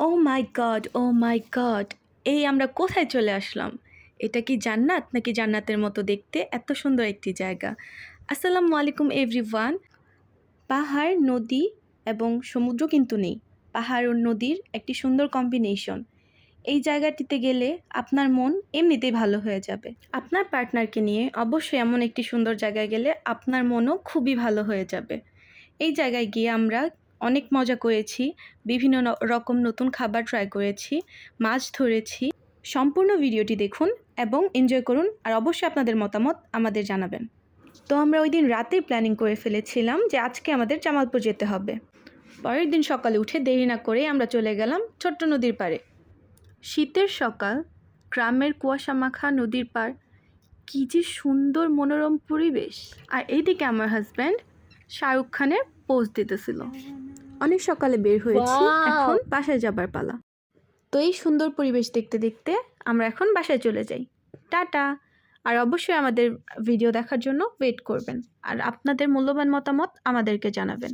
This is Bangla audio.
ও মাই গড ও মাই গড এই আমরা কোথায় চলে আসলাম? এটা কি জান্নাত নাকি জান্নাতের মতো দেখতে? এত সুন্দর একটি জায়গা। আসসালামু আলাইকুম এভরিওয়ান। পাহাড়, নদী এবং সমুদ্র কিন্তু নেই। পাহাড় ও নদীর একটি সুন্দর কম্বিনেশন এই জায়গাটিতে গেলে আপনার মন এমনিতেই ভালো হয়ে যাবে। আপনার পার্টনারকে নিয়ে অবশ্যই এমন একটি সুন্দর জায়গায় গেলে আপনার মনও খুবই ভালো হয়ে যাবে। এই জায়গায় গিয়ে আমরা অনেক মজা করেছি, বিভিন্ন রকম নতুন খাবার ট্রাই করেছি, মাছ ধরেছি। সম্পূর্ণ ভিডিওটি দেখুন এবং এনজয় করুন আর অবশ্যই আপনাদের মতামত আমাদের জানাবেন। তো আমরা ওই দিন রাতেই প্ল্যানিং করে ফেলেছিলাম যে আজকে আমাদের জামালপুর যেতে হবে। পরের দিন সকালে উঠে দেরি না করে আমরা চলে গেলাম ছোট্ট নদীর পাড়ে। শীতের সকাল, গ্রামের কুয়াশা মাখা নদীর পাড়, কী যে সুন্দর মনোরম পরিবেশ। আর এইদিকে আমার হাজব্যান্ড শাহরুখ খানের পোজ দিতেছিল। অনেক সকালে বের হয়েছি। এখন বাসায় যাবার পালা। তো এই সুন্দর পরিবেশ দেখতে দেখতে আমরা এখন বাসায় চলে যাই। টাটা। আর অবশ্যই আমাদের ভিডিও দেখার জন্য ওয়েট করবেন। আর আপনাদের মূল্যবান মতামত আমাদেরকে জানাবেন।